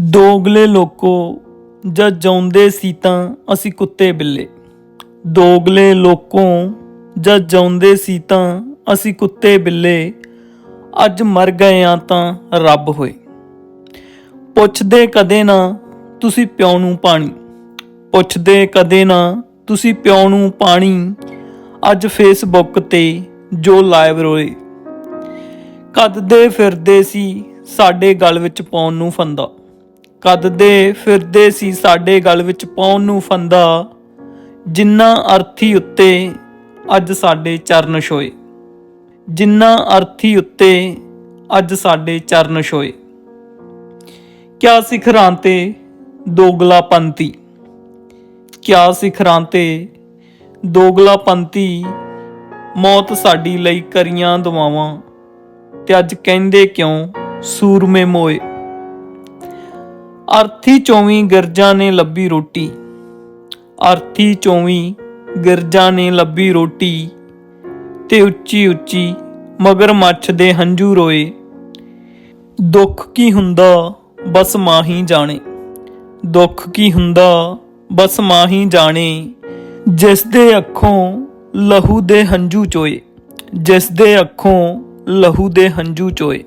ਦੋਗਲੇ ਲੋਕੋ ਜਦ ਜਾਉਂਦੇ ਸੀ ਤਾਂ ਅਸੀਂ ਕੁੱਤੇ ਬਿੱਲੇ। ਦੋਗਲੇ ਲੋਕੋ ਜਦ ਜਾਉਂਦੇ ਸੀ ਤਾਂ ਅਸੀਂ ਕੁੱਤੇ ਬਿੱਲੇ। ਅੱਜ ਮਰ ਗਏ ਆ ਤਾਂ ਰੱਬ ਹੋਏ। ਪੁੱਛਦੇ ਕਦੇ ਨਾ ਤੁਸੀਂ ਪਿਉ ਨੂੰ ਪਾਣੀ। ਪੁੱਛਦੇ ਕਦੇ ਨਾ ਤੁਸੀਂ ਪਿਉ ਨੂੰ ਪਾਣੀ। ਅੱਜ ਫੇਸਬੁੱਕ ਤੇ ਜੋ ਲਾਈਵ ਰੋਏ। ਕੱਦਦੇ ਫਿਰਦੇ ਸੀ ਸਾਡੇ ਗਲ ਵਿੱਚ ਪਾਉਣ ਨੂੰ ਫੰਦਾ। ਕੱਦਦੇ ਫਿਰਦੇ ਸੀ ਸਾਡੇ ਗਲ ਵਿੱਚ ਪਾਉਣ ਨੂੰ ਫੰਦਾ। ਜਿੰਨਾ ਅਰਥੀ ਉੱਤੇ ਅੱਜ ਸਾਡੇ ਚਰਨ ਛੋਏ। ਜਿੰਨਾ ਅਰਥੀ ਉੱਤੇ ਅੱਜ ਸਾਡੇ ਚਰਨ ਛੋਏ। ਕਿਆ ਸਿਖਰਾਂ ਤੇ ਦੋਗਲਾ ਪੰਤੀ ਕਿਆ ਸਿਖਰਾਂ ਤੇ ਦੋਗਲਾ ਪੰਤੀ ਮੌਤ ਸਾਡੀ ਲਈ ਕਰੀਆਂ ਦੁਆਵਾਂ। ਤੇ ਅੱਜ ਕਹਿੰਦੇ ਕਿਉਂ ਸੂਰਮੇ ਮੋਏ। ਅਰਥੀ ਚੋਵੀਂ ਗਿਰਜਾਂ ਨੇ ਲੱਭੀ ਰੋਟੀ। ਅਰਥੀ ਚੋਵੀਂ ਗਿਰਜਾਂ ਨੇ ਲੱਭੀ ਰੋਟੀ। ਤੇ ਉੱਚੀ ਉੱਚੀ ਮਗਰ ਮੱਛ ਦੇ ਹੰਝੂ ਰੋਏ। ਦੁੱਖ ਕੀ ਹੁੰਦਾ, ਬਸ ਮਾਂ ਹੀ ਜਾਣੇ। ਦੁੱਖ ਕੀ ਹੁੰਦਾ, ਬਸ ਮਾਂ ਹੀ ਜਾਣੇ। ਜਿਸ ਦੇ ਅੱਖੋਂ ਲਹੂ ਦੇ ਹੰਝੂ ਚੋਏ। ਜਿਸ ਦੇ ਅੱਖੋਂ ਲਹੂ ਦੇ ਹੰਝੂ ਚੋਏ।